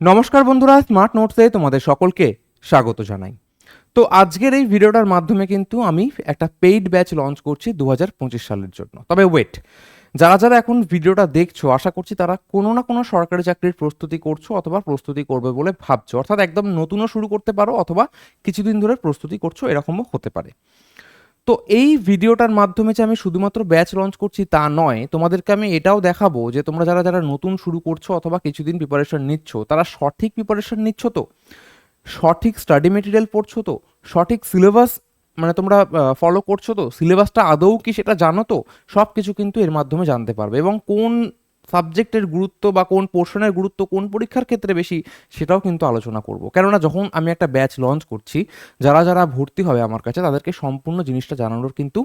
নমস্কার বন্ধুরা স্মার্ট নোটসে তোমাদের সকলকে স্বাগত জানাই। তো আজকের এই ভিডিওটার মাধ্যমে কিন্তু আমি একটা পেইড ব্যাচ লঞ্চ করছি দু হাজার পঁচিশ সালের জন্য। তবে ওয়েট যারা যারা এখন ভিডিওটা দেখছ, আশা করছি তারা কোনো না কোনো সরকারি চাকরির প্রস্তুতি করছ অথবা প্রস্তুতি করবে বলে ভাবছ। অর্থাৎ একদম নতুনও শুরু করতে পারো অথবা কিছুদিন ধরে প্রস্তুতি করছ, এরকমও হতে পারে। তো এই ভিডিওটার মাধ্যমে যে আমি শুধুমাত্র ব্যাচ লঞ্চ করছি তা নয়, তোমাদেরকে আমি এটাও দেখাবো যে তোমরা যারা যারা নতুন শুরু করছ অথবা কিছুদিন প্রিপারেশন নিচ্ছ, তারা সঠিক প্রিপারেশন নিচ্ছ তো? সঠিক স্টাডি মেটেরিয়াল পড়ছো তো? সঠিক সিলেবাস মানে তোমরা ফলো করছ তো? সিলেবাসটা আদৌ কি সেটা জানো তো? সব কিছু কিন্তু এর মাধ্যমে জানতে পারবে এবং কোন সাবজেক্টের গুরুত্ব বা কোন পোর্শনের গুরুত্ব কোন পরীক্ষার ক্ষেত্রে বেশি, সেটাও কিন্তু আলোচনা করব। কেননা যখন আমি একটা ব্যাচ লঞ্চ করছি, যারা যারা ভর্তি হবে আমার কাছে, তাদেরকে সম্পূর্ণ জিনিসটা জানানোর কিন্তু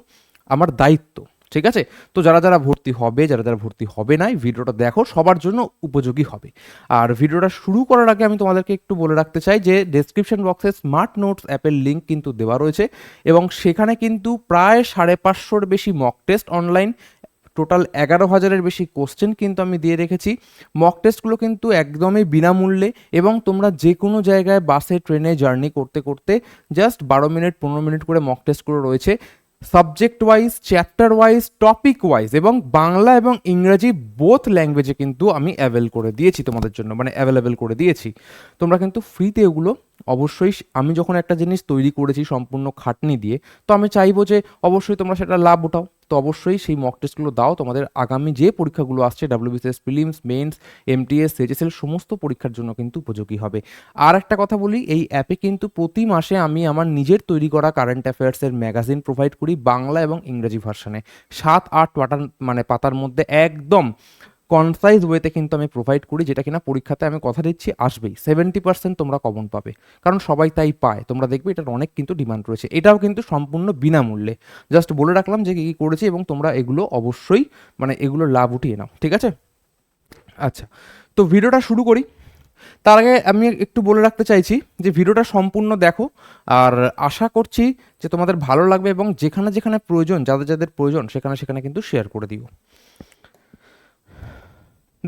আমার দায়িত্ব, ঠিক আছে? তো যারা যারা ভর্তি হবে, যারা যারা ভর্তি হবে না ভিডিওটা দেখো, সবার জন্য উপযোগী হবে। আর ভিডিওটা শুরু করার আগে আমি তোমাদেরকে একটু বলে রাখতে চাই যে ডেসক্রিপশন বক্সে স্মার্ট নোটস অ্যাপের লিঙ্ক কিন্তু দেওয়া রয়েছে এবং সেখানে কিন্তু প্রায় সাড়ে পাঁচশোর বেশি মক টেস্ট অনলাইন টোটাল এগারো হাজারের বেশি কোশ্চেন কিন্তু আমি দিয়ে রেখেছি। মক টেস্টগুলো কিন্তু একদমই বিনামূল্যে এবং তোমরা যে কোনো জায়গায় বাসে ট্রেনে জার্নি করতে করতে জাস্ট বারো মিনিট পনেরো মিনিট করে মক টেস্টগুলো রয়েছে। Subject wise chapter wise topic wise এবং বাংলা এবং ইংরেজি বোথ ল্যাঙ্গুয়েজে কিন্তু আমি অ্যাভেল করে দিয়েছি তোমাদের জন্য মানে অ্যাভেলেবেল করে দিয়েছি। তোমরা কিন্তু ফ্রিতে ওগুলো অবশ্যই, আমি যখন একটা জিনিস তৈরি করেছি সম্পূর্ণ খাটনি দিয়ে, তো আমি চাইব যে অবশ্যই তোমরা সেটা লাভ উঠাও। তো অবশ্যই সেই মক টেস্টগুলো দাও। তোমাদের আগামী যে পরীক্ষাগুলো আসছে WBCS prelims mains MTS HSL সমস্ত পরীক্ষার জন্য কিন্তু উপযোগী হবে। আর একটা কথা বলি, এই অ্যাপে কিন্তু প্রতি মাসে আমি আমার নিজের তৈরি করা কারেন্ট অ্যাফেয়ার্সের ম্যাগাজিন প্রোভাইড করি বাংলা এবং ইংরেজি ভার্সনে সাত, আট পাটার মানে পাতার মধ্যে একদম কনসাইজ ওয়েতে কিন্তু আমি প্রোভাইড করি, যেটা কিনা পরীক্ষাতে আমি কথা দিচ্ছি, আসবেই। সেভেন্টি পার্সেন্ট তোমরা কমন পাবে। কারণ সবাই তাই পায়। তোমরা দেখবে এটার অনেক কিন্তু ডিমান্ড রয়েছে। এটাও কিন্তু সম্পূর্ণ বিনামূল্যে। জাস্ট বলে রাখলাম যে, কী কী করেছি এবং তোমরা এগুলো অবশ্যই মানে এগুলোর লাভ উঠিয়ে নাও। ঠিক আছে? আচ্ছা। তো ভিডিওটা শুরু করি। তার আগে আমি একটু বলে রাখতে চাইছি যে, ভিডিওটা সম্পূর্ণ দেখো। আর আশা করছি যে, তোমাদের ভালো লাগবে এবং যেখানে যেখানে প্রয়োজন, যাদের যাদের প্রয়োজন, সেখানে সেখানে কিন্তু শেয়ার করে দিও।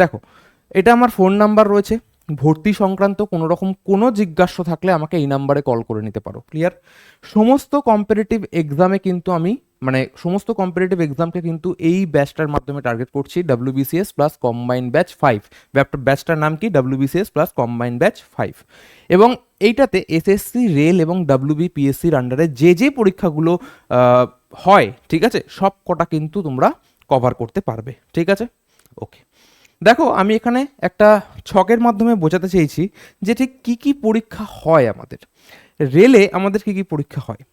দেখো, এটা আমার ফোন নাম্বার রয়েছে। ভর্তি সংক্রান্ত কোনো রকম কোনো জিজ্ঞাসা থাকলে আমাকে এই নাম্বারে কল করে নিতে পারো ক্লিয়ার সমস্ত কম্পিটিটিভ এক্সামে কিন্তু আমি মানে সমস্ত কম্পিটিটিভ এক্সামকে কিন্তু এই ব্যাচটার মাধ্যমে টার্গেট করছি WBCS plus combine batch five ব্যাচটার নাম কি? WBCS plus combine batch five এবং এইটাতে এসএসসি রেল এবং ডাব্লিউবিপিএসসির আন্ডারে যে যে পরীক্ষাগুলো হয়, ঠিক আছে? সব কটা কিন্তু তোমরা কভার করতে পারবে, ঠিক আছে? ওকে দেখো, আমি এখানে একটা ছকের মাধ্যমে বোঝাতে চেয়েছি যে ঠিক কী কী পরীক্ষা হয় আমাদের। রেলে আমাদের কী কী পরীক্ষা হয়?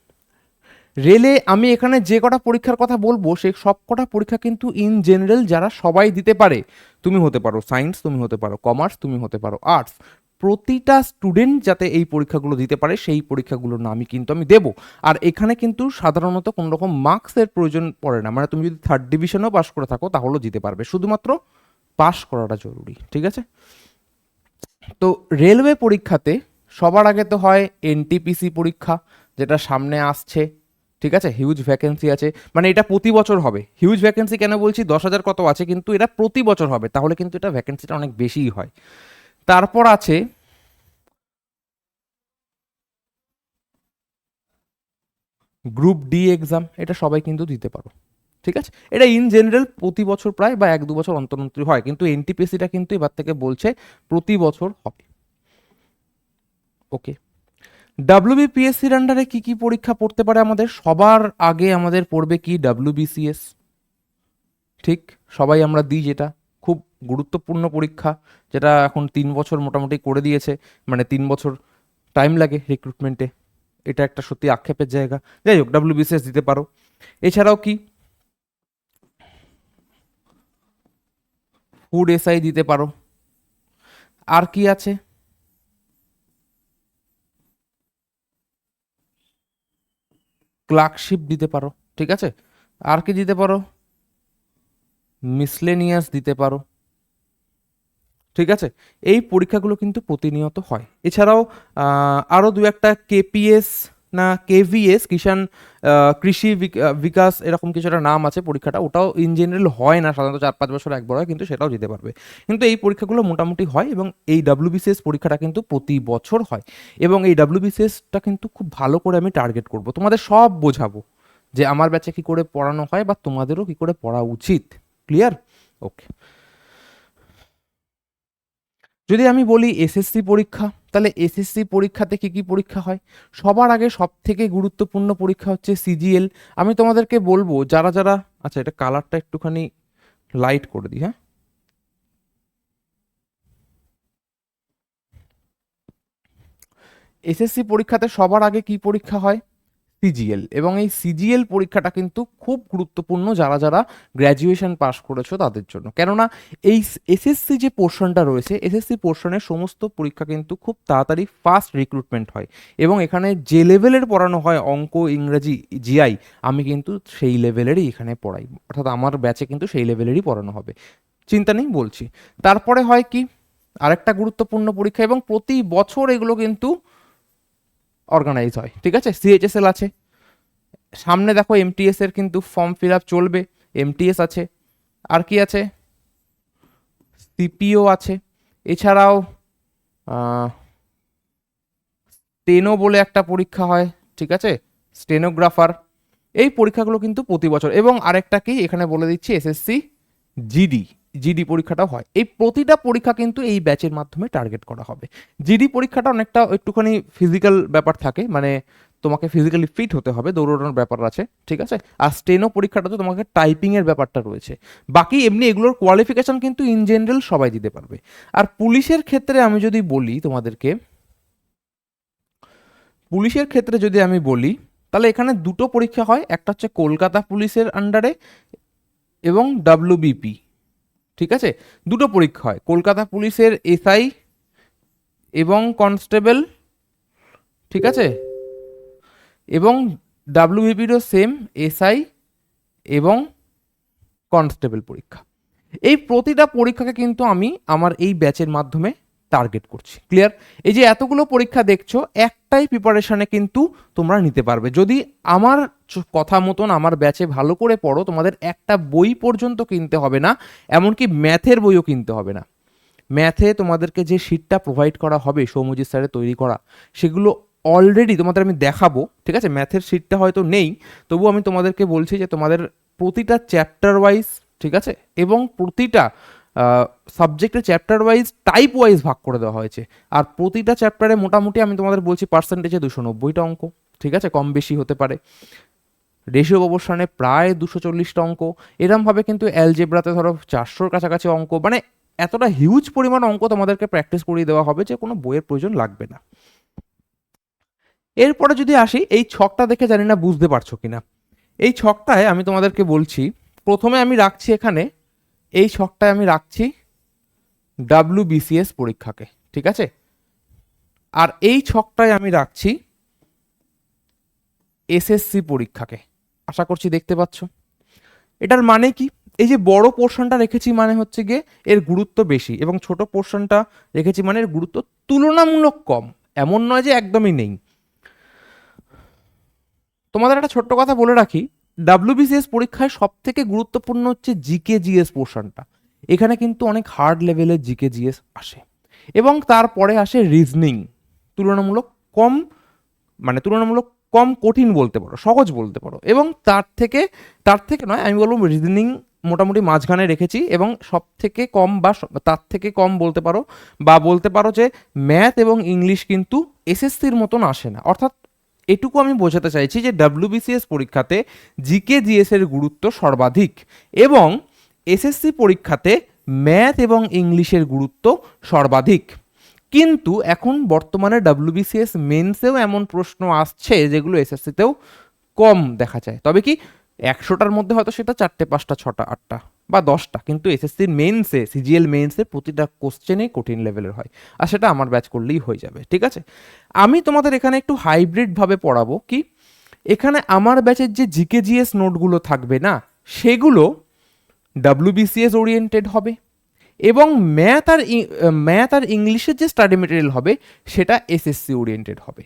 রেলে আমি এখানে যে কটা পরীক্ষার কথা বলব সেই সব কটা পরীক্ষা কিন্তু ইন জেনারেল যারা সবাই দিতে পারে। তুমি হতে পারো সায়েন্স তুমি হতে পারো কমার্স তুমি হতে পারো আর্টস প্রতিটা স্টুডেন্ট যাতে এই পরীক্ষাগুলো দিতে পারে, সেই পরীক্ষাগুলোর নামই কিন্তু আমি দেবো। আর এখানে কিন্তু সাধারণত কোনো রকম মার্কসের প্রয়োজন পড়ে না। মানে তুমি যদি থার্ড ডিভিশনেও পাস করে থাকো, তাহলেও দিতে পারবে। শুধুমাত্র পাস করাটা জরুরি, ঠিক আছে? তো রেলওয়ে পরীক্ষাতে সবার আগে তো হয় এনটিপিসি পরীক্ষা, যেটা সামনে আসছে, ঠিক আছে? হিউজ ভ্যাকেন্সি আছে। মানে এটা প্রতি বছর হবে। হিউজ ভ্যাকেন্সি কেন বলছি? দশ হাজার কত আছে? কিন্তু এটা প্রতি বছর হবে। তাহলে কিন্তু এটা ভ্যাকেন্সিটা অনেক বেশিই হয়। তারপর আছে গ্রুপ ডি এক্সাম এটা সবাই কিন্তু দিতে পারো। ঠিক আছে? এটা ইন জেনারেল প্রতি বছর প্রায় বা এক দু বছর অন্তর অন্তর হয়, কিন্তু এনটিপিসিটা কিন্তু এবার থেকে বলছে প্রতি বছর হবে। ওকে ডাব্লিউবিপিএসসির আন্ডারে কি কি পরীক্ষা পড়তে পারে আমাদের? সবার আগে আমাদের পড়বে কি ডাব্লিউবিসিএস ঠিক? সবাই আমরা দিই যেটা। খুব গুরুত্বপূর্ণ পরীক্ষা, যেটা এখন তিন বছর মোটামুটি করে দিয়েছে। মানে তিন বছর টাইম লাগে রিক্রুটমেন্টে এটা একটা সত্যি আক্ষেপের জায়গা। যাই হোক ডাব্লিউবিসিএস দিতে পারো। এছাড়াও কি? ফুড এসআই দিতে পারো? আর কি আছে? ক্লার্কশিপ দিতে পারো, ঠিক আছে? আর কি দিতে পারো? মিসলেনিয়াস দিতে পারো, ঠিক আছে? এই পরীক্ষাগুলো কিন্তু প্রতিনিয়ত হয়। এছাড়াও আরও দু একটা কেপিএস না কেভিএস কিষাণ কৃষি বিকাশ এরকম কিছু একটা নাম আছে পরীক্ষাটা, ওটাও ইন জেনারেল হয় না, সাধারণত চার পাঁচ বছর একবার হয়, কিন্তু সেটাও যেতে পারবে। কিন্তু এই পরীক্ষাগুলো মোটামুটি হয় এবং এই ডাব্লিউবিসিএস পরীক্ষাটা কিন্তু প্রতি বছর হয়। এবং এই ডাব্লিউবিসিএসটা কিন্তু খুব ভালো করে আমি টার্গেট করব। তোমাদের সব বোঝাবো যে আমার ব্যাচে কি করে পড়ানো হয় বা তোমাদেরও কি করে পড়া উচিত। ক্লিয়ার ওকে যদি আমি বলি এসএসসি পরীক্ষা, তাহলে এসএসসি পরীক্ষাতে কি কি পরীক্ষা হয়? সবার আগে সব থেকে গুরুত্বপূর্ণ পরীক্ষা হচ্ছে সিজিএল। আমি তোমাদেরকে বলব, যারা যারা আচ্ছা এটা কালারটা একটুখানি লাইট করে দিই হ্যাঁ? এসএসসি পরীক্ষাতে সবার আগে কি পরীক্ষা হয়? সিজিএল এবং এই সিজিএল পরীক্ষাটা কিন্তু খুব গুরুত্বপূর্ণ যারা যারা গ্র্যাজুয়েশন পাশ করেছ তাদের জন্য। কেননা এই এসএসসি যে পোর্শনটা রয়েছে এসএসসি পোর্শনের সমস্ত পরীক্ষা কিন্তু খুব তাড়াতাড়ি ফাস্ট রিক্রুটমেন্ট হয় এবং এখানে যে লেভেলের পড়ানো হয় অঙ্ক, ইংরেজি জিআই আমি কিন্তু সেই লেভেলেরই এখানে পড়াই। অর্থাৎ আমার ব্যাচে কিন্তু সেই লেভেলেরই পড়ানো হবে। চিন্তা নেই, বলছি। তারপরে হয় কি? আরেকটা গুরুত্বপূর্ণ পরীক্ষা এবং প্রতি বছর এগুলো কিন্তু অর্গানাইজ হয়, ঠিক আছে? সিএইচএসএল আছে। সামনে দেখো এমটিএস এর কিন্তু ফর্ম ফিল আপ চলবে এমটিএস আছে। আর কি আছে? সিপিও আছে। এছাড়াও স্টেনো বলে একটা পরীক্ষা হয়, ঠিক আছে? স্টেনোগ্রাফার এই পরীক্ষাগুলো কিন্তু প্রতি বছর। এবং আরেকটা কি? এখানে বলে দিচ্ছি এসএসসি জিডি জিডি পরীক্ষাটাও হয়। এই প্রতিটা পরীক্ষা কিন্তু এই ব্যাচের মাধ্যমে টার্গেট করা হবে। জিডি পরীক্ষাটা অনেকটা একটুখানি ফিজিক্যাল ব্যাপার থাকে মানে তোমাকে ফিজিক্যালি ফিট হতে হবে, দৌড়ানোর ব্যাপার আছে, ঠিক আছে? আর স্টেনো পরীক্ষাটা তো তোমাকে টাইপিংয়ের ব্যাপারটা রয়েছে। বাকি এমনি এগুলোর কোয়ালিফিকেশন কিন্তু ইন জেনারেল সবাই দিতে পারবে। আর পুলিশের ক্ষেত্রে আমি যদি বলি তোমাদেরকে, পুলিশের ক্ষেত্রে যদি আমি বলি, তাহলে এখানে দুটো পরীক্ষা হয়, একটা হচ্ছে কলকাতা পুলিশের আন্ডারে এবং ডাব্লিউবিপি ঠিক আছে? দুটো পরীক্ষা হয়। কলকাতা পুলিশের এসআই এবং কনস্টেবল, ঠিক আছে? এবং ডাব্লিউবিপিরও সেম এসআই এবং কনস্টেবল পরীক্ষা। এই প্রতিটা পরীক্ষাকে কিন্তু আমি আমার এই ব্যাচের মাধ্যমে টার্গেট করছি। ক্লিয়ার এই যে এতগুলো পরীক্ষা দেখছ, একটাই প্রিপারেশনে কিন্তু তোমরা নিতে পারবে। যদি আমার কথা মতন, আমার ব্যাচে ভালো করে পড়ো, তোমাদের একটা বই পর্যন্ত কিনতে হবে না, এমনকি ম্যাথের বইও কিনতে হবে না। ম্যাথে তোমাদেরকে যে শিটটা প্রোভাইড করা হবে, সৌমজিৎ স্যারের তৈরি করা, সেগুলো অলরেডি তোমাদের আমি দেখাবো, ঠিক আছে? ম্যাথের শিটটা হয়তো নেই তবু আমি তোমাদেরকে বলছি যে তোমাদের প্রতিটা চ্যাপ্টার ওয়াইজ ঠিক আছে? এবং প্রতিটা সাবজেক্টের চ্যাপ্টার ওয়াইজ টাইপ ওয়াইজ ভাগ করে দেওয়া হয়েছে। আর প্রতিটা চ্যাপ্টারে মোটামুটি আমি তোমাদের বলছি পার্সেন্টেজে দুশো নব্বইটা অঙ্ক, ঠিক আছে? কম বেশি হতে পারে। রেশিও অবসানে প্রায় দুশো চল্লিশটা অঙ্ক। এরমভাবে কিন্তু অ্যালজেব্রাতে ধরো চারশোর কাছাকাছি অঙ্ক। মানে এতটা হিউজ পরিমাণ অঙ্ক তোমাদেরকে প্র্যাকটিস করিয়ে দেওয়া হবে যে কোনো বইয়ের প্রয়োজন লাগবে না। এরপরে যদি আসি, এই ছকটা দেখে জানি না বুঝতে পারছ কিনা। এই ছকটায় আমি তোমাদেরকে বলছি, প্রথমে আমি রাখছি এখানে এই ছকটায় আমি রাখছি ডাব্লিউ বিসিএস পরীক্ষাকে, ঠিক আছে? আর এই ছকটায় আমি রাখছি এসএসসি পরীক্ষাকে, আশা করছি দেখতে পাচ্ছ। এটার মানে কি? এই যে বড় পোর্শনটা রেখেছি মানে হচ্ছে গিয়ে এর গুরুত্ব বেশি এবং ছোট পোর্শনটা রেখেছি মানে এর গুরুত্ব তুলনামূলক কম, এমন নয় যে একদমই নেই। তোমাদের একটা ছোট্ট কথা বলে রাখি ডাব্লিউবিসিএস পরীক্ষায় সব থেকে গুরুত্বপূর্ণ হচ্ছে জিকে জিএস পোর্শনটা এখানে কিন্তু অনেক হার্ড লেভেলের জিকে জিএস আসে। এবং তারপরে আসে রিজনিং তুলনামূলক কম মানে তুলনামূলক কম কঠিন বলতে পারো, সহজ বলতে পারো। এবং তার থেকে তার থেকে নয়, আমি বলব রিজনিং মোটামুটি মাঝখানে রেখেছি এবং সব থেকে কম বা তার থেকে কম বলতে পারো বা বলতে পারো যে ম্যাথ এবং ইংলিশ কিন্তু এসএসসির মতন আসে না। অর্থাৎ এটুকু আমি বোঝাতে চাইছি যে ডাব্লিউবিসিএস পরীক্ষাতে জিকে জিএস এর গুরুত্ব সর্বাধিক এবং এসএসসি পরীক্ষাতে ম্যাথ এবং ইংলিশের গুরুত্ব সর্বাধিক। কিন্তু এখন বর্তমানে ডাব্লিউবিসিএস মেন্সেও এমন প্রশ্ন আসছে যেগুলো এসএসসিতেও কম দেখা যায়। তবে কি একশোটার মধ্যে হয়তো সেটা চারটে, পাঁচটা, ছটা, আটটা। বা দশটা, কিন্তু এসএসসির মেন্সে সিজিএল মেন্সে প্রতিটা কোশ্চেনে কঠিন লেভেলের হয়। আর সেটা আমার ব্যাচ করলেই হয়ে যাবে, ঠিক আছে? আমি তোমাদের এখানে একটু হাইব্রিডভাবে পড়াবো কি, এখানে আমার ব্যাচের যে জিকে জিএস নোটগুলো থাকবে না, সেগুলো ডাব্লিউবিসিএস ওরিয়েন্টেড হবে এবং ম্যাথ আর ম্যাথ আর ইংলিশের যে স্টাডি মেটেরিয়াল হবে, সেটা এসএসসি ওরিয়েন্টেড হবে।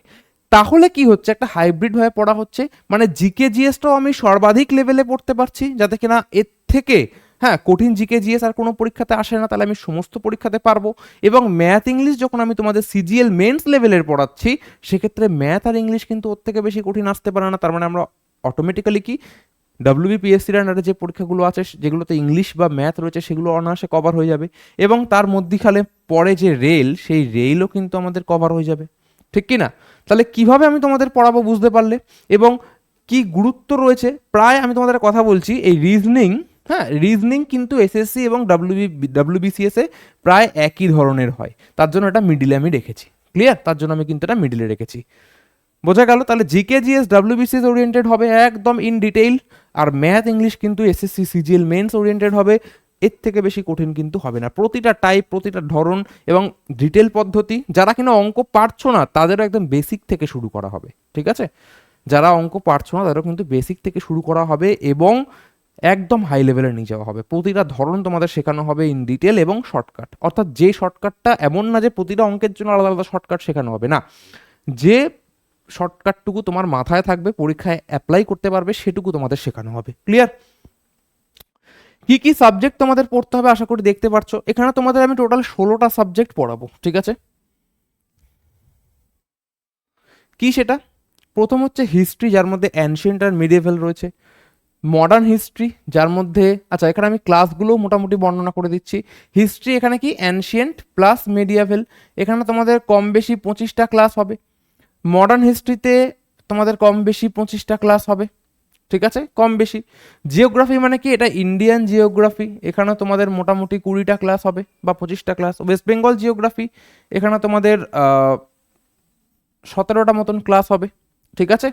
তাহলে কি হচ্ছে, একটা হাইব্রিড ভাবে পড়া হচ্ছে মানে জিকে জিএসটাও আমি সর্বাধিক লেভেলে পড়তে পারছি, যাতে কিনা এর থেকে হ্যাঁ কঠিন জিকে জিএস আর কোনো পরীক্ষাতে আসে না, তাহলে আমি সমস্ত পরীক্ষাতে পারব। এবং ম্যাথ ইংলিশ যখন আমি তোমাদের সিজিএল মেন্স লেভেলের পড়াচ্ছি, সেক্ষেত্রে ম্যাথ আর ইংলিশ কিন্তু ওর থেকে বেশি কঠিন আসতে পারে না, তার মানে আমরা অটোমেটিক্যালি কি ডাব্লিউবিপিএসসির আন্ডারে যে পরীক্ষাগুলো আছে, যেগুলোতে ইংলিশ বা ম্যাথ রয়েছে, সেগুলো অনায়াসে কভার হয়ে যাবে। এবং তার মধ্যিখানে পরে যে রেল সেই রেলও কিন্তু আমাদের কভার হয়ে যাবে। ঠিক কি না তাহলে কীভাবে আমি তোমাদের পড়াবো বুঝতে পারলে? এবং কি গুরুত্ব রয়েছে? প্রায় আমি তোমাদের কথা বলছি, এই রিজনিং হ্যাঁ রিজনিং কিন্তু এসএসসি এবং ডাব্লিউবি ডাব্লিউবিসিএসে প্রায় একই ধরনের হয়। তার জন্য এটা মিডিলে আমি রেখেছি। ক্লিয়ার তার জন্য আমি কিন্তু এটা মিডিলে রেখেছি। বোঝা গেল? তাহলে জিকে জিএস ডাব্লিউবিসিএস ওরিয়েন্টেড হবে একদম ইন ডিটেইল আর ম্যাথ ইংলিশ কিন্তু এসএসসি সিজিএল মেন্স ওরিয়েন্টেড হবে। এর থেকে বেশি কঠিন কিন্তু হবে না। প্রতিটা টাইপ প্রতিটা ধরন এবং ডিটেল পদ্ধতি, যারা কিনা অঙ্ক পারছ না, তাদেরও একদম বেসিক থেকে শুরু করা হবে। ঠিক আছে? যারা অঙ্ক পারছ না, তাদেরও কিন্তু বেসিক থেকে শুরু করা হবে এবং একদম হাই লেভেলে নিয়ে যাওয়া হবে। প্রতিটা ধরন তোমাদের শেখানো হবে ইন ডিটেল এবং শর্টকাট অর্থাৎ যে শর্টকাটটা এমন না যে প্রতিটা অঙ্কের জন্য আলাদা আলাদা শর্টকাট শেখানো হবে, না। যে শর্টকাটটুকু তোমার মাথায় থাকবে, পরীক্ষায় অ্যাপ্লাই করতে পারবে, সেটুকু তোমাদের শেখানো হবে। ক্লিয়ার কি কি সাবজেক্ট তোমাদের পড়তে হবে আশা করি দেখতে পাচ্ছ এখানে তোমাদের আমি টোটাল ষোলোটা সাবজেক্ট পড়াবো, ঠিক আছে? কি সেটা? প্রথম হচ্ছে হিস্ট্রি যার মধ্যে অ্যানশিয়েন্ট আর মিডিয়েভেল রয়েছে। মডার্ন হিস্ট্রি যার মধ্যে আচ্ছা এখানে আমি ক্লাসগুলো মোটামুটি বর্ণনা করে দিচ্ছি। হিস্ট্রি এখানে কি? অ্যানশিয়েন্ট প্লাস মিডিয়াভেল এখানে তোমাদের কম বেশি পঁচিশটা ক্লাস হবে। মডার্ন হিস্ট্রিতে তোমাদের কম বেশি পঁচিশটা ক্লাস হবে। ঠিক আছে? কম বেশি। জিওগ্রাফি মানে কি? এটা ইন্ডিয়ান জিওগ্রাফি এখানে তোমাদের মোটামুটি কুড়িটা ক্লাস হবে বা পঁচিশটা ক্লাস ওয়েস্ট বেঙ্গল জিওগ্রাফি এখানে তোমাদের সতেরোটা মতন ক্লাস হবে। ঠিক আছে?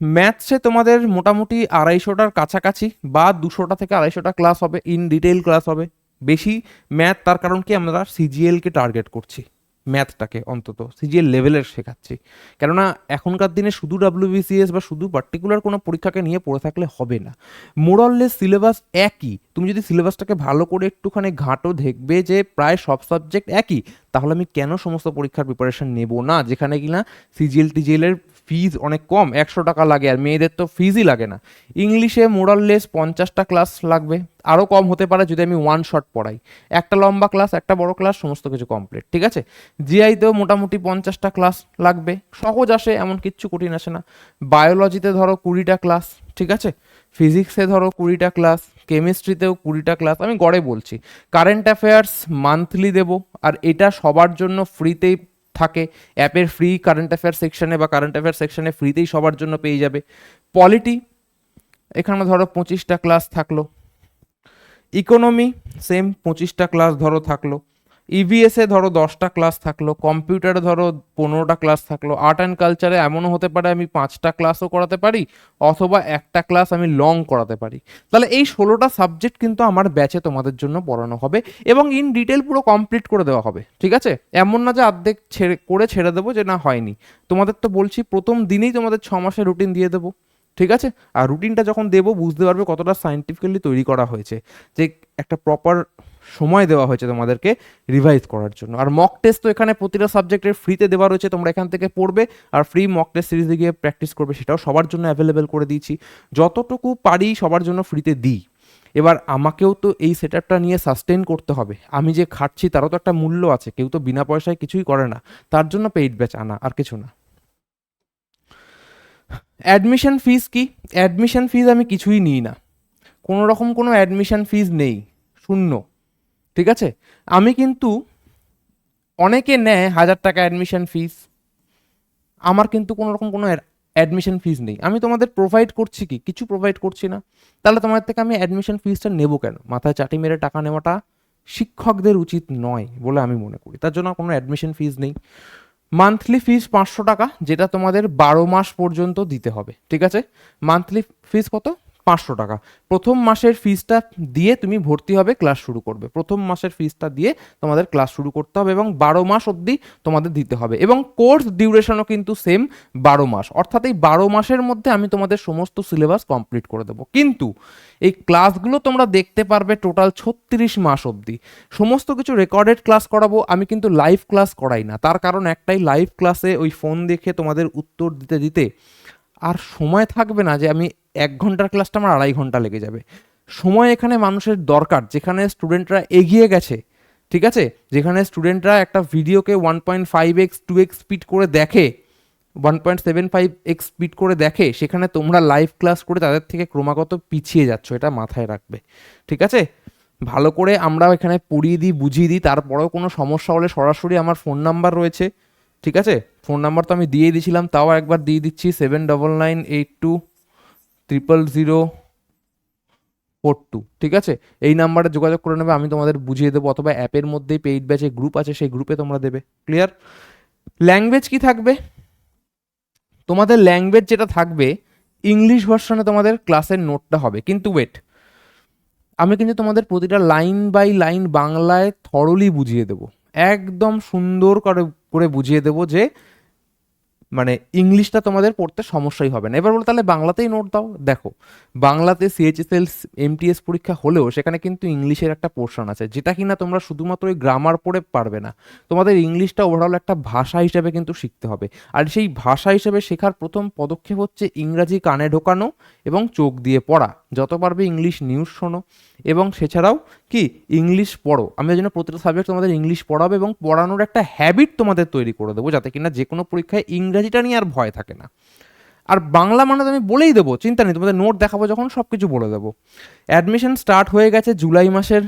ম্যাথসে তোমাদের মোটামুটি আড়াইশোটার কাছাকাছি বা দুশোটা থেকে আড়াইশোটা ক্লাস হবে ইন ডিটেল ক্লাস হবে। বেশি ম্যাথ তার কারণ কি আমরা সিজিএলকে টার্গেট করছি। ম্যাথটাকে অন্তত, সিজিএল লেভেলের শেখাচ্ছি। কেননা এখনকার দিনে শুধু ডাব্লিউবিসিএস বা শুধু পার্টিকুলার কোনো পরীক্ষাকে নিয়ে পড়ে থাকলে হবে না। মোরাললেস সিলেবাস একই। তুমি যদি সিলেবাসটাকে ভালো করে একটুখানি ঘাঁটো দেখবে যে প্রায় সব সাবজেক্ট একই, তাহলে আমি কেন সমস্ত পরীক্ষার প্রিপারেশন নেব না? যেখানে কিনা সিজিএল, টিজিএলের ফিজ অনেক কম, একশো টাকা লাগে, আর মেয়েদের তো ফিজই লাগে না। ইংলিশে মোরাললেস পঞ্চাশটা ক্লাস লাগবে। আরও কম হতে পারে যদি আমি ওয়ান শট পড়াই। একটা লম্বা ক্লাস একটা বড় ক্লাস সমস্ত কিছু কমপ্লিট ঠিক আছে? জিআইতেও মোটামুটি পঞ্চাশটা ক্লাস লাগবে। সহজ আসে, এমন কিচ্ছু কঠিন আসে না। বায়োলজিতে ধরো কুড়িটা ক্লাস ঠিক আছে? ফিজিক্সে ধরো কুড়িটা ক্লাস কেমিস্ট্রিতেও কুড়িটা ক্লাস আমি গড়ে বলছি। কারেন্ট অ্যাফেয়ার্স মান্থলি দেব, আর এটা সবার জন্য ফ্রিতেই থাকে। অ্যাপের ফ্রি কারেন্ট অ্যাফেয়ার সেকশনে বা কারেন্ট অ্যাফেয়ার সেকশনে ফ্রিতেই সবার জন্য পেয়ে যাবে। পলিটি এখানে ধরো পঁচিশটা ক্লাস থাকল। ইকোনমি সেম পঁচিশটা ক্লাস ধরো থাকল। ইভিএসে ধরো দশটা ক্লাস থাকল কম্পিউটারে ধরো পনেরোটা ক্লাস থাকল। আর্ট অ্যান্ড কালচারে এমনও হতে পারে আমি পাঁচটা ক্লাসও করাতে পারি, অথবা একটা ক্লাস আমি লং করাতে পারি। তাহলে এই ষোলোটা সাবজেক্ট কিন্তু আমার ব্যাচে তোমাদের জন্য পড়ানো হবে এবং ইন ডিটেল পুরো কমপ্লিট করে দেওয়া হবে, ঠিক আছে? এমন না যে অর্ধেক ছেড়ে, করে ছেড়ে দেবো যে না হয়নি। তোমাদের তো বলছি, প্রথম দিনেই তোমাদের ছ মাসের রুটিন দিয়ে দেবো। ঠিক আছে? আর রুটিনটা যখন দেবো, বুঝতে পারবে কতটা সাইন্টিফিক্যালি তৈরি করা হয়েছে। যে একটা প্রপার সময় দেওয়া হয়েছে তোমাদেরকে রিভাইজ করার জন্য। আর মক টেস্ট তো এখানে প্রতিটা সাবজেক্টের ফ্রিতে দেওয়া রয়েছে, তোমরা এখান থেকে পড়বে। আর ফ্রি মক টেস্ট সিরিজে গিয়ে প্র্যাকটিস করবে, সেটাও সবার জন্য অ্যাভেলেবেল করে দিয়েছি। যতটুকু পারি সবার জন্য ফ্রিতে দিই। এবার আমাকেও তো এই সেট আপটা নিয়ে সাস্টেন করতে হবে। আমি যে খাটছি, তারও তো একটা মূল্য আছে। কেউ তো বিনা পয়সায় কিছুই করে না। তার জন্য পেইড ব্যাচ আনা, আর কিছু না। অ্যাডমিশন ফিস কি? অ্যাডমিশন ফিজ আমি কিছুই নিই না। কোনো রকম কোনো অ্যাডমিশন ফিজ নেই। শূন্য। ঠিক আছে? আমি কিন্তু অনেকে নেয় হাজার টাকা অ্যাডমিশন ফিস আমার কিন্তু কোনো রকম কোনো অ্যাডমিশন ফিস নেই। আমি তোমাদের প্রোভাইড করছি কি? কিছু প্রোভাইড করছি না। তাহলে তোমাদের থেকে আমি অ্যাডমিশন ফিসটা নেব কেন? মাথায় চাটি মেরে টাকা নেওয়াটা শিক্ষকদের উচিত নয় বলে আমি মনে করি। তার জন্য কোনো অ্যাডমিশন ফিস নেই। মান্থলি ফিস পাঁচশো টাকা, যেটা তোমাদের বারো মাস পর্যন্ত দিতে হবে, ঠিক আছে? মান্থলি ফিস কত? পাঁচশো টাকা। প্রথম মাসের ফিজটা দিয়ে তুমি ভর্তি হবে, ক্লাস শুরু করবে। প্রথম মাসের ফিজটা দিয়ে তোমাদের ক্লাস শুরু করতে হবে এবং বারো মাস অবধি তোমাদের দিতে হবে এবং কোর্স ডিউরেশনও কিন্তু সেম বারো মাস। অর্থাৎ এই বারো মাসের মধ্যে আমি তোমাদের সমস্ত সিলেবাস কমপ্লিট করে দেবো। কিন্তু এই ক্লাসগুলো তোমরা দেখতে পারবে টোটাল ছত্রিশ মাস অবধি। সমস্ত কিছু রেকর্ডেড ক্লাস করাবো, আমি কিন্তু লাইভ ক্লাস করাই না। তার কারণ একটাই লাইভ ক্লাসে ওই ফোন দেখে তোমাদের উত্তর দিতে দিতে আর সময় থাকবে না যে আমি এক ঘণ্টার ক্লাসটা আমার আড়াই ঘণ্টা লেগে যাবে। সময় এখানে মানুষের দরকার, যেখানে স্টুডেন্টরা এগিয়ে গেছে, ঠিক আছে? যেখানে স্টুডেন্টরা একটা ভিডিওকে one point five x two x speed করে দেখে one point seven five x speed করে দেখে, সেখানে তোমরা লাইভ ক্লাস করে তাদের থেকে ক্রমাগত পিছিয়ে যাচ্ছ, এটা মাথায় রাখবে, ঠিক আছে? ভালো করে আমরা এখানে পড়িয়ে দিই, বুঝিয়ে দিই, তারপরেও কোনো সমস্যা হলে সরাসরি আমার ফোন নাম্বার রয়েছে, ঠিক আছে? ফোন নাম্বার তো আমি দিয়ে দিয়েছিলাম তাও একবার দিয়ে দিচ্ছি seven double nine eight two triple zero four two ঠিক আছে? এই নাম্বারে যোগাযোগ করে নেবে, আমি তোমাদের বুঝিয়ে দেবো, অথবা অ্যাপের মধ্যেই পেইড ব্যাচে গ্রুপ আছে, সেই গ্রুপে তোমরা দেবে ক্লিয়ার ল্যাঙ্গুয়েজ কি থাকবে? তোমাদের ল্যাঙ্গুয়েজ যেটা থাকবে ইংলিশ ভার্সনে তোমাদের ক্লাসের নোটটা হবে, কিন্তু ওয়েট আমি কিন্তু তোমাদের প্রতিটা লাইন বাই লাইন বাংলায় থরলি বুঝিয়ে দেবো, একদম সুন্দর করে করে বুঝিয়ে দেবো যে মানে ইংলিশটা তোমাদের পড়তে সমস্যাই হবে না। এবার বলো, তাহলে বাংলাতেই নোট দাও। দেখো, বাংলাতে সিএইচএসএল এমটিএস পরীক্ষা হলেও সেখানে কিন্তু ইংলিশের একটা পোর্শন আছে, যেটা কিনা তোমরা শুধুমাত্র ওই গ্রামার পড়ে পারবে না। তোমাদের ইংলিশটা ওভারঅল একটা ভাষা হিসেবে কিন্তু শিখতে হবে। আর সেই ভাষা হিসেবে শেখার প্রথম পদক্ষেপ হচ্ছে ইংরাজি কানে ঢোকানো এবং চোখ দিয়ে পড়া। যত পারবে ইংলিশ নিউজ শোনো। এবং সেছাড়াও কি? ইংলিশ পড়ো। আমি ওই জন্য প্রতিটা সাবজেক্ট তোমাদের ইংলিশ পড়াবো এবং পড়ানোর একটা হ্যাবিট তোমাদের তৈরি করে দেবো যাতে কিনা যে কোনো পরীক্ষায় ইংরাজিটা নিয়ে আর ভয় থাকে না। আর বাংলা মানে আমি বলেই দেবো, চিন্তা নেই, তোমাদের নোট দেখাবো যখন সব কিছু বলে দেবো। অ্যাডমিশন স্টার্ট হয়ে গেছে জুলাই মাসের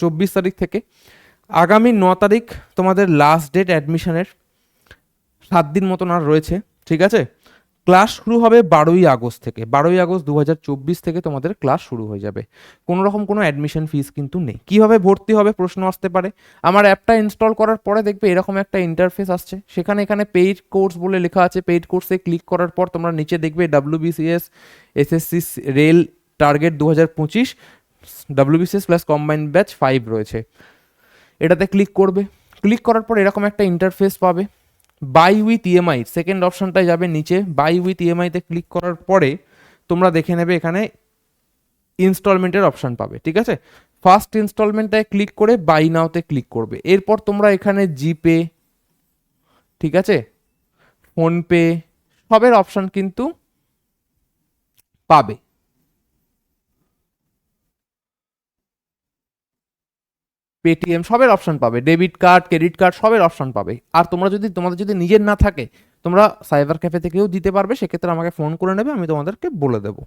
চব্বিশ তারিখ থেকে। আগামী ন তারিখ তোমাদের লাস্ট ডেট অ্যাডমিশনের সাত দিন মতন আর রয়েছে, ঠিক আছে? ক্লাস শুরু হবে বারোই আগস্ট থেকে। বারোই আগস্ট দু হাজার চব্বিশ থেকে তোমাদের ক্লাস শুরু হয়ে যাবে। কোনো রকম কোনো অ্যাডমিশন ফিস কিন্তু নেই। কীভাবে ভর্তি হবে প্রশ্ন আসতে পারে। আমার অ্যাপটা ইনস্টল করার পরে দেখবে এরকম একটা ইন্টারফেস আসছে। সেখানে এখানে পেইড কোর্স বলে লেখা আছে। পেইড কোর্সে ক্লিক করার পর তোমরা নিচে দেখবে ডাব্লিউবিসিএস এসএসসি রেল টার্গেট দু হাজার পঁচিশ WBCS plus combine batch five রয়েছে। এটাতে ক্লিক করবে। ক্লিক করার পর এরকম একটা ইন্টারফেস পাবে। বাই উইথ ইএমআই সেকেন্ড অপশনটায় যাবে নিচে বাই উইথ ইএমআইতে ক্লিক করার পরে তোমরা দেখে নেবে এখানে ইনস্টলমেন্টের অপশন পাবে, ঠিক আছে? ফার্স্ট ইনস্টলমেন্টটায় ক্লিক করে বাই নাওতে ক্লিক করবে। এরপর তোমরা এখানে জিপে, ঠিক আছে? ফোনপে, সবের অপশন কিন্তু পাবে। পেটিএম সবের অপশন পাবে ডেবিট কার্ড ক্রেডিট কার্ড সবের অপশন পাবে। আর তোমরা যদি, তোমাদের যদি নিজের না থাকে, তোমরা সাইবার ক্যাফে থেকেও দিতে পারবে, সেক্ষেত্রে আমাকে ফোন করে নেবে, আমি তোমাদেরকে বলে দেবো।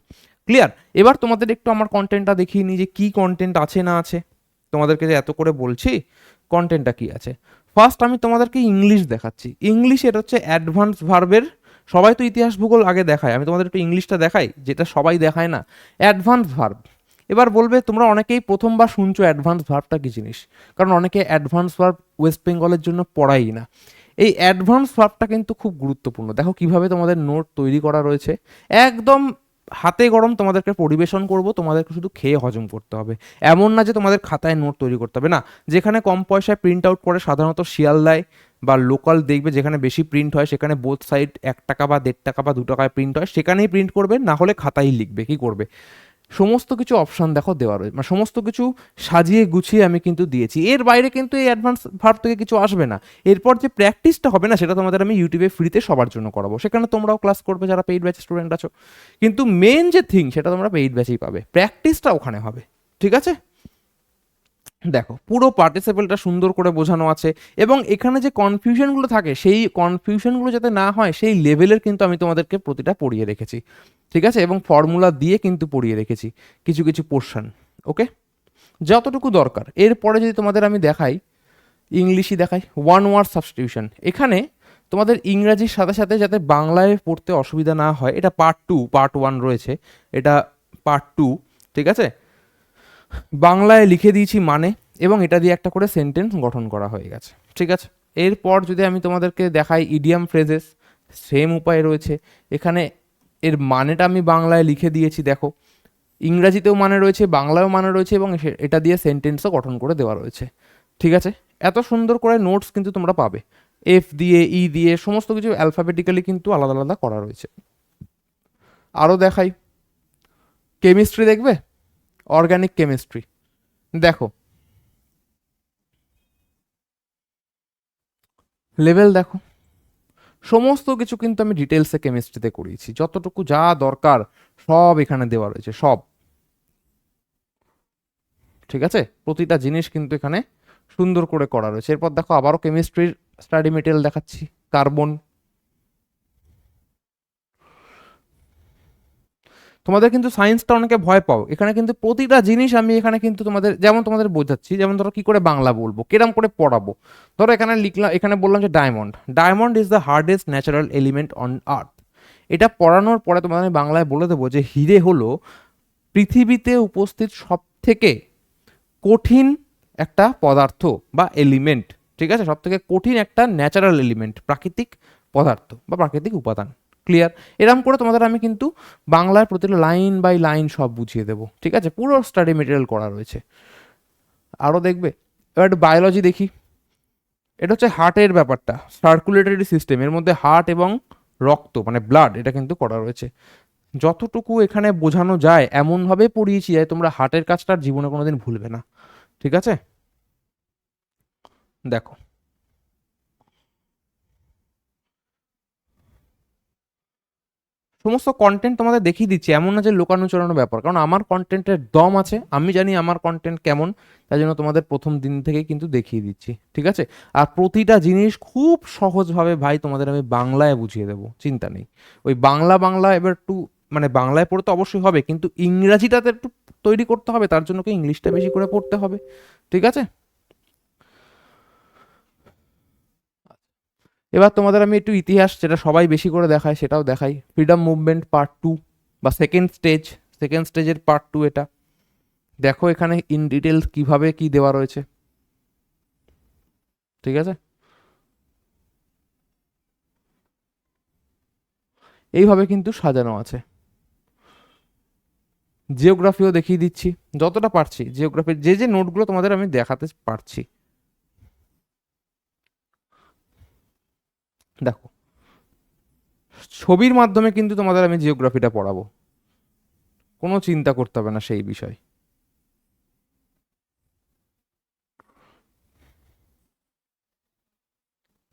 ক্লিয়ার এবার তোমাদের একটু আমার কন্টেন্টটা দেখিয়ে নিই যে কী কন্টেন্ট আছে না আছে। তোমাদেরকে যে এত করে বলছি কন্টেন্টটা কী আছে? ফার্স্ট আমি তোমাদেরকে ইংলিশ দেখাচ্ছি। ইংলিশ এটা হচ্ছে অ্যাডভান্স ভার্বের সবাই তো ইতিহাস ভূগোল আগে দেখায়। আমি তোমাদের একটু ইংলিশটা দেখাই, যেটা সবাই দেখায় না। অ্যাডভান্স ভার্ব এবার বলবে, তোমরা অনেকেই প্রথমবার শুনছো অ্যাডভান্স ভার্বটা কী জিনিস? কারণ অনেকে অ্যাডভান্স ভার্ব ওয়েস্ট বেঙ্গলের জন্য পড়াই না। এই অ্যাডভান্স ভার্বটা কিন্তু খুব গুরুত্বপূর্ণ। দেখো কীভাবে তোমাদের নোট তৈরি করা রয়েছে। একদম হাতে গরম তোমাদেরকে পরিবেশন করব, তোমাদেরকে শুধু খেয়ে হজম করতে হবে। এমন না যে তোমাদের খাতায় নোট তৈরি করতে হবে। না, যেখানে কম পয়সায় প্রিন্ট আউট করে সাধারণত শিয়ালদায় বা লোকাল দেখবে, যেখানে বেশি প্রিন্ট হয়, সেখানে বোথ সাইড এক টাকা বা দেড় টাকা বা দু টাকায় প্রিন্ট হয়, সেখানেই প্রিন্ট করবে, না হলে খাতায় লিখবে, কি করবে? সমস্ত কিছু অপশান দেখো দেওয়া রয়েছে মানে সমস্ত কিছু সাজিয়ে গুছিয়ে আমি কিন্তু দিয়েছি। এর বাইরে কিন্তু এই অ্যাডভান্স ভার্ব থেকে কিছু আসবে না। এরপর যে প্র্যাকটিসটা হবে না, সেটা তোমাদের আমি ইউটিউবে ফ্রিতে সবার জন্য করাবো। সেখানে তোমরাও ক্লাস করবে যারা পেইড ব্যাচ স্টুডেন্ট আছো। কিন্তু মেন যে থিং সেটা তোমরা পেইড ব্যাচেই পাবে। প্র্যাকটিসটা ওখানে হবে। ঠিক আছে? দেখো, পুরো পার্টিসিপেলটা সুন্দর করে বোঝানো আছে এবং এখানে যে কনফিউশনগুলো থাকে, সেই কনফিউশনগুলো যাতে না হয়, সেই লেভেলের কিন্তু আমি তোমাদেরকে প্রতিটা পড়িয়ে রেখেছি। ঠিক আছে? এবং ফর্মুলা দিয়ে কিন্তু পড়িয়ে রেখেছি কিছু কিছু পোর্শন ওকে যতটুকু দরকার। এরপরে যদি তোমাদের আমি দেখাই, ইংলিশই দেখাই ওয়ান ওয়ার্ড সাবস্টিটিউশন এখানে তোমাদের ইংরাজির সাথে সাথে যাতে বাংলায় পড়তে অসুবিধা না হয়, এটা পার্ট টু পার্ট ওয়ান রয়েছে। এটা পার্ট টু ঠিক আছে? বাংলায় লিখে দিয়েছি মানে এবং এটা দিয়ে একটা করে সেন্টেন্স গঠন করা হয়ে গেছে। ঠিক আছে? এরপর যদি আমি তোমাদেরকে দেখাই ইডিয়াম ফ্রেজেস সেম উপায় রয়েছে। এখানে এর মানেটা আমি বাংলায় লিখে দিয়েছি, দেখো। ইংরাজিতেও মানে রয়েছে, বাংলায়ও মানে রয়েছে এবং এটা দিয়ে সেন্টেন্সও গঠন করে দেওয়া রয়েছে। ঠিক আছে? এত সুন্দর করে নোটস কিন্তু তোমরা পাবে। এফ দিয়ে ই দিয়ে, সমস্ত কিছু অ্যালফাবেটিক্যালি কিন্তু আলাদা আলাদা করা রয়েছে। আরও দেখাই। কেমিস্ট্রি দেখবে? অর্গানিক কেমিস্ট্রি দেখো। লেভেল দেখো। সমস্ত কিছু কিন্তু আমি ডিটেলসে কেমিস্ট্রিতে করিয়েছি। যতটুকু যা দরকার সব এখানে দেওয়া রয়েছে, সব। ঠিক আছে? প্রতিটা জিনিস কিন্তু এখানে সুন্দর করে করা রয়েছে। এরপর দেখো আবারও কেমিস্ট্রির স্টাডি মেটেরিয়াল দেখাচ্ছি। কার্বন তোমাদের কিন্তু সায়েন্সটা অনেকে ভয় পাও। এখানে কিন্তু প্রতিটা জিনিস আমি এখানে কিন্তু তোমাদের, যেমন তোমাদের বোঝাচ্ছি, যেমন ধরো কি করে বাংলা বলব, কিরম করে পড়াবো। ধরো এখানে লিখলাম, এখানে বললাম যে diamond diamond is the hardest natural element on earth এটা পড়ানোর পরে তোমাদের আমি বাংলায় বলে দেবো যে হিরে হলো পৃথিবীতে উপস্থিত সব থেকে কঠিন একটা পদার্থ বা এলিমেন্ট ঠিক আছে? সব থেকে কঠিন একটা ন্যাচারাল এলিমেন্ট প্রাকৃতিক পদার্থ বা প্রাকৃতিক উপাদান। ক্লিয়ার এরম করে তোমাদের আমি কিন্তু বাংলার প্রতিটা লাইন বাই লাইন সব বুঝিয়ে দেবো। ঠিক আছে? পুরো স্টাডি মেটেরিয়াল করা রয়েছে। আরও দেখবে? এবার একটু বায়োলজি দেখি। এটা হচ্ছে হার্টের ব্যাপারটা। সার্কুলেটরি সিস্টেম এর মধ্যে হার্ট এবং রক্ত মানে ব্লাড এটা কিন্তু করা রয়েছে। যতটুকু এখানে বোঝানো যায়, এমনভাবে পড়িয়েছি যায় তোমরা হার্টের কাজটা জীবনে কোনোদিন ভুলবে না। ঠিক আছে? দেখো। সমস্ত কন্টেন্ট তোমাদের দেখিয়ে দিচ্ছি, এমন না যে লোকানো চড়ানো ব্যাপার। কারণ আমার কন্টেন্টের দম আছে, আমি জানি আমার কন্টেন্ট কেমন তাই জন্য তোমাদের প্রথম দিন থেকেই কিন্তু দেখিয়ে দিচ্ছি, ঠিক আছে? আর প্রতিটা জিনিস খুব সহজভাবে ভাই তোমাদের আমি বাংলায় বুঝিয়ে দেবো, চিন্তা নেই। ওই বাংলা বাংলা এবার একটু মানে বাংলায় পড়তে অবশ্যই হবে, কিন্তু ইংরাজিটাতে একটু তৈরি করতে হবে, তার জন্য কি ইংলিশটা বেশি করে পড়তে হবে, ঠিক আছে? এবার তোমাদের আমি একটু ইতিহাস যেটা সবাই বেশি করে দেখায়, সেটাও দেখাই। ফ্রিডম মুভমেন্ট পার্ট টু বা সেকেন্ড স্টেজ সেকেন্ড স্টেজের পার্ট টু এটা। দেখো এখানে ইন ডিটেলস কীভাবে কি দেওয়া রয়েছে। ঠিক আছে? এইভাবে কিন্তু সাজানো আছে। জিওগ্রাফিও দেখিয়ে দিচ্ছি। যতটা পারছি জিওগ্রাফির যে যে নোটগুলো তোমাদের আমি দেখাতে পারছি। দেখো, ছবির মাধ্যমে কিন্তু তোমাদের আমি জিওগ্রাফিটা পড়াবো। কোনো চিন্তা করতে হবে না সেই বিষয়।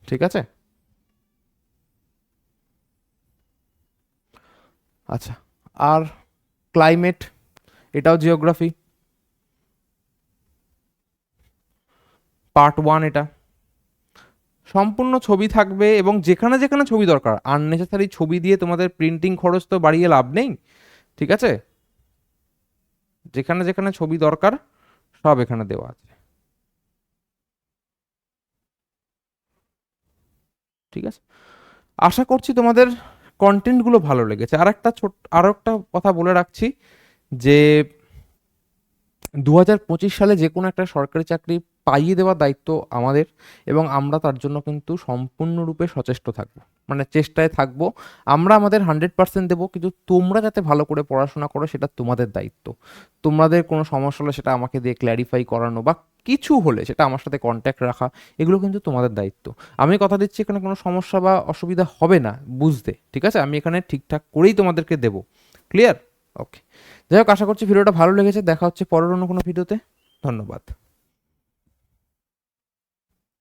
ঠিক আছে? আচ্ছা আর ক্লাইমেট এটাও জিওগ্রাফি পার্ট ওয়ান এটা। সম্পূর্ণ ছবি থাকবে এবং যেখানে যেখানে ছবি দরকার আননেসেসারি ছবি দিয়ে তোমাদের প্রিন্টিং খরচ তো বাড়িয়ে লাভ নেই, ঠিক আছে? যেখানে যেখানে ছবি দরকার, সব এখানে দেওয়া আছে। ঠিক আছে? আশা করছি তোমাদের কন্টেন্টগুলো ভালো লেগেছে। আর একটা ছোট আরও একটা কথা বলে রাখছি যে দু হাজার পঁচিশ সালে যে কোনো একটা সরকারি চাকরি পাইয়ে দেওয়ার দায়িত্ব আমাদের এবং আমরা তার জন্য কিন্তু সম্পূর্ণরূপে সচেষ্ট থাকব। মানে চেষ্টায় থাকব। আমরা আমাদের হান্ড্রেড পার্সেন্ট দেবো, কিন্তু তোমরা যাতে ভালো করে পড়াশোনা করো সেটা তোমাদের দায়িত্ব। তোমাদের কোনো সমস্যা হলে সেটা আমাকে দিয়ে ক্ল্যারিফাই করানো বা কিছু হলে সেটা আমার সাথে কন্ট্যাক্ট রাখা, এগুলো কিন্তু তোমাদের দায়িত্ব। আমি কথা দিচ্ছি, এখানে কোনো সমস্যা বা অসুবিধা হবে না, বুঝতে। ঠিক আছে? আমি এখানে ঠিকঠাক করেই তোমাদেরকে দেবো। ক্লিয়ার ওকে যাই হোক, আশা করছি ভিডিওটা ভালো লেগেছে। দেখা হচ্ছে পরের অন্য কোনো ভিডিওতে। ধন্যবাদ।